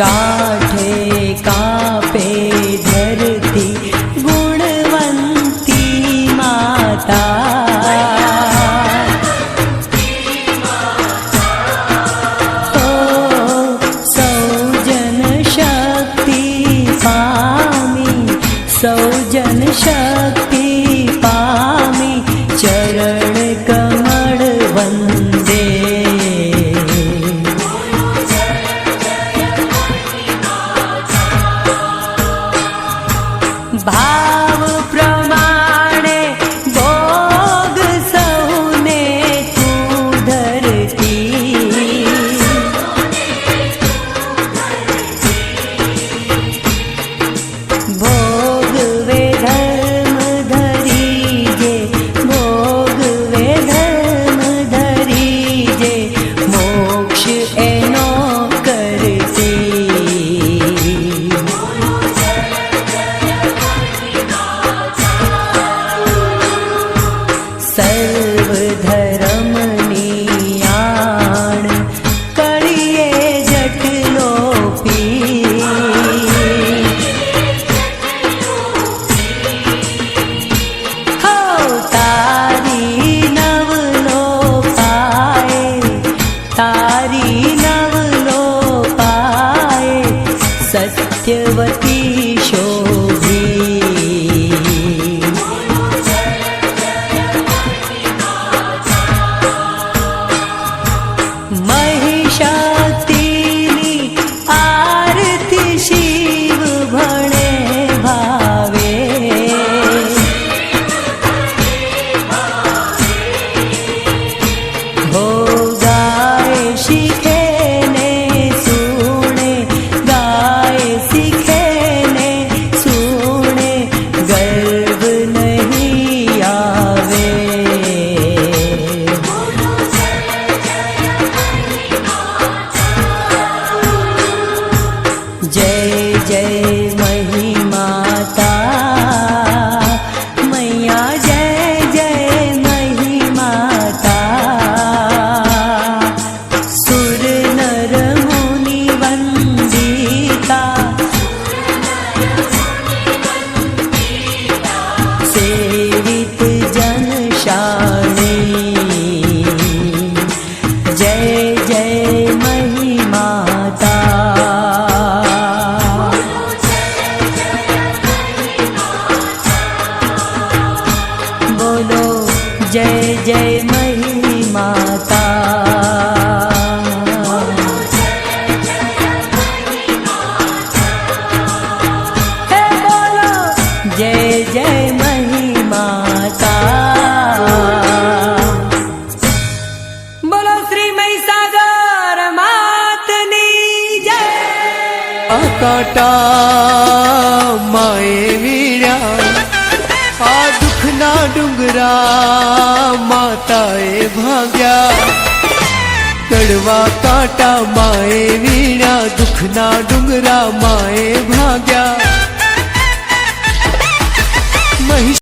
કાજ ભાવ પ્રમાણે ભોગ સૌને તું ધરતી ભોગ વે ધર્મ ધરી જે ભોગ વે ધર્મ ધરી જે મોક્ષ એનો जय मई माता। है जय जय माता। बोलो, श्री मई सागर मातनी जय। माए वीरा आदु દુઃખના ડુંગરા માતાએ ભાગ્યા. કડવા કાંટા માએ વીણા દુઃખના ડુંગરા માએ ભાગ્યા.